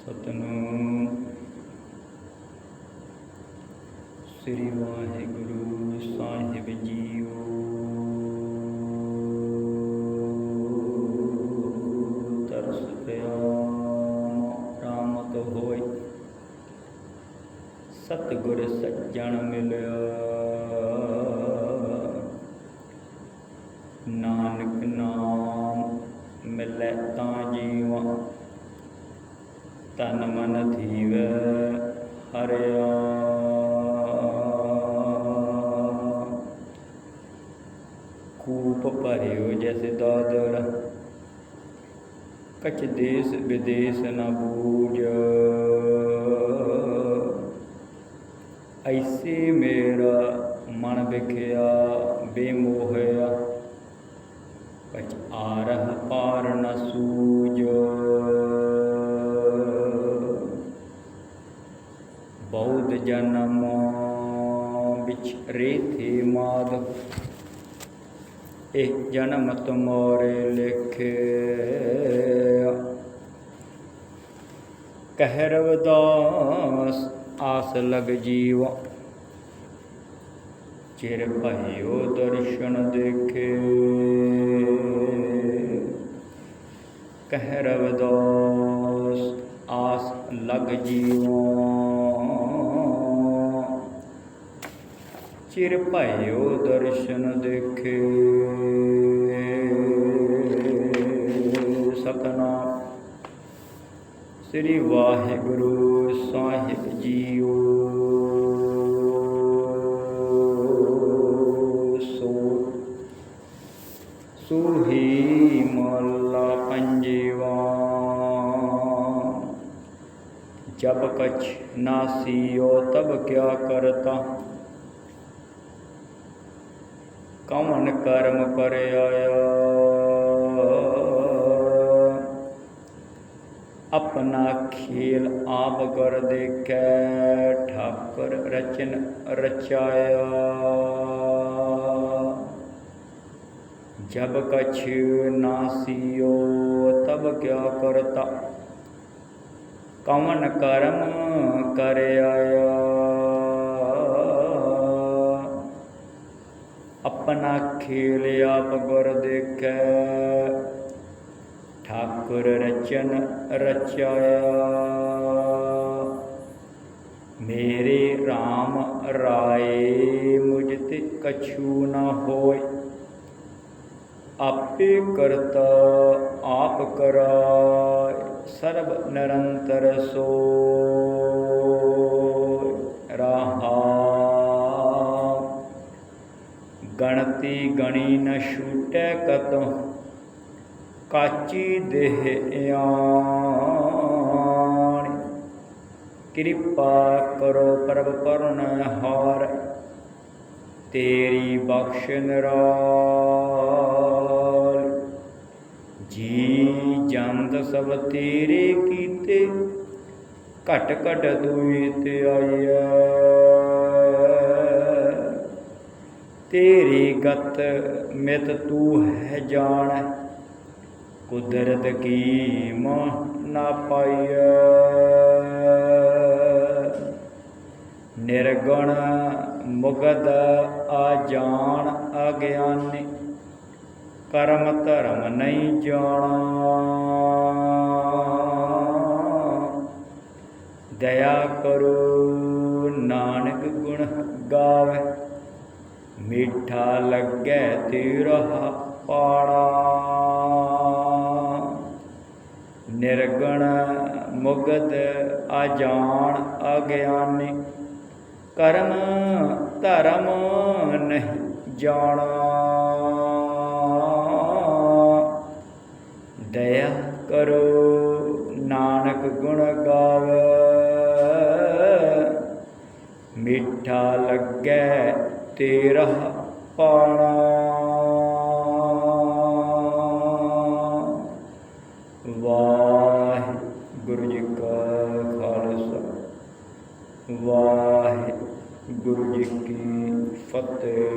ਸਤਨਾਮ। ਸ੍ਰੀ ਵਾਹਿਗੁਰੂ ਸਾਹਿਬ ਜੀਓ। ਤਰਸ ਪਿਆ, ਰਾਮਤ ਹੋਇ ਸਤਿਗੁਰ ਸੱਜਣ ਮਿਲਿਆ। ਨਾਨਕ ਨਾਮ ਮਿਲੈ ਤਾਂ ਜੀਵਾਂ। ਤਨ ਮਨ ਥੀਵੈ, ਹਰਿਆ। ਕੂਪ ਭਰਿਓ ਜੈਸੇ ਦਾਦਰ, ਕਛ ਦੇਸ ਵਿਦੇਸ ਨਾ ਬੂਝ। ਐਸੇ ਮੇਰਾ ਮਨ ਵਿਖਿਆ ਬੇਮੋਹਿਆ ਬੌਧ ਜਨਮ ਵਿੱਚ ਰੇਥੇ ਮਾਦ। ਇਹ ਜਨਮ ਤੁਮੋਰੇ ਲਿਖਿਆ ਕਹਿ ਰਵਦਾਸ ਆਸ ਲਗ ਜੀਵ। ਚਿਰ ਭਇਓ ਦਰਸ਼ਨ ਦੇਖੇ। ਕਹਿ ਰਵਦਾਸ ਆਸ ਲਗ ਜੀਵਾ। ਚਿਰ ਭਇਓ ਦਰਸ਼ਨ ਦੇਖੇ। ਸਤਨਾਮ। ਸ੍ਰੀ ਵਾਹਿਗੁਰੂ ਸਾਹਿਬ ਜੀਓ। ਸੋ ਸੁਹੀ ਮਹਲਾ ਪੰਜਵਾ। ਜਬ ਕਛ ਨਾਸੀਓ ਤਬ ਕਿਆ ਕਰਤਾ। ਕਮਨ ਕਰਮ ਪਰ ਆਇਆ ਆਪਣਾ ਖੇਲ ਆਪ ਕਰ ਦੇਖੈ, ਠਾਕੁਰ ਰਚਨ ਰਚਾਇਆ। ਜਬ ਕਛ ਨਾਸੀਓ ਤਬ ਕਿਆ ਕਰਤਾ। ਕਵਨ ਕਰਮ ਕਰ ਆਇਆ ਆਪਣਾ ਖੇਲ ਆਪ ਗੁਰ ਦੇਖੈ। ਠਾਕੁਰ ਰਚਨ ਰਚਾਇਆ। ਮੇਰੇ RAM ਰਾਏ ਮੁਝ ਤੇ ਕਛੂ ਨਾ ਹੋਏ। ਆਪੇ ਕਰਤਾ ਆਪ ਕਰਾਇ ਸਰਬ ਨਿਰੰਤਰ ਸੋ ਗਣਤੀ ਗਣੀ ਨ ਛੂਟੈ ਕਤੋਂ ਕਾਚੀ ਦੇਹ ਆਣ ਕਿਰਪਾ ਕਰੋ ਪ੍ਰਭ ਪਰਣ ਹਾਰ, ਤੇਰੀ ਬਖਸ਼ ਨਿਰਾਲ। ਜੀ ਜੰਦ ਸਭ ਤੇਰੇ ਕੀਤੇ, ਘਟ ਘਟ ਦੁਈ ਤੇ ਆਇਆ। ਤੇਰੀ ਗਤ ਮਿਤ ਤੂੰ ਹੈ ਜਾਣ, ਕੁਦਰਤ ਕੀ ਮੋਹ ਨਾ ਪਾਈਐ। ਨਿਰਗੁਣ ਮੁਗਦ ਆ ਜਾਣ ਅਗਿਆਨੀ, ਕਰਮ ਧਰਮ ਨਹੀਂ ਜਾਣਾ। ਦਇਆ ਕਰੋ, ਨਾਨਕ ਗੁਣ ਗਾਵੇ ਮਿੱਠਾ ਲੱਗੈ ਤੇਰਾ ਪਾਣਾ ਨਿਰਗਣ ਮੁਗਦ ਅਜਾਣ ਅਗਿਆਨੀ, ਕਰਮ ਧਰਮ ਨਹੀਂ ਜਾਣਾ। ਦਇਆ ਕਰੋ ਨਾਨਕ ਗੁਣ ਗਾਵੇ, ਮਿੱਠਾ ਲੱਗੈ ਤੇਰਾ ਪਾਣਾ। ਵਾਹਿਗੁਰੂ ਜੀ ਕਾ ਖਾਲਸਾ ਵਾਹਿਗੁਰੂ ਜੀ ਕੀ ਫਤਿਹ।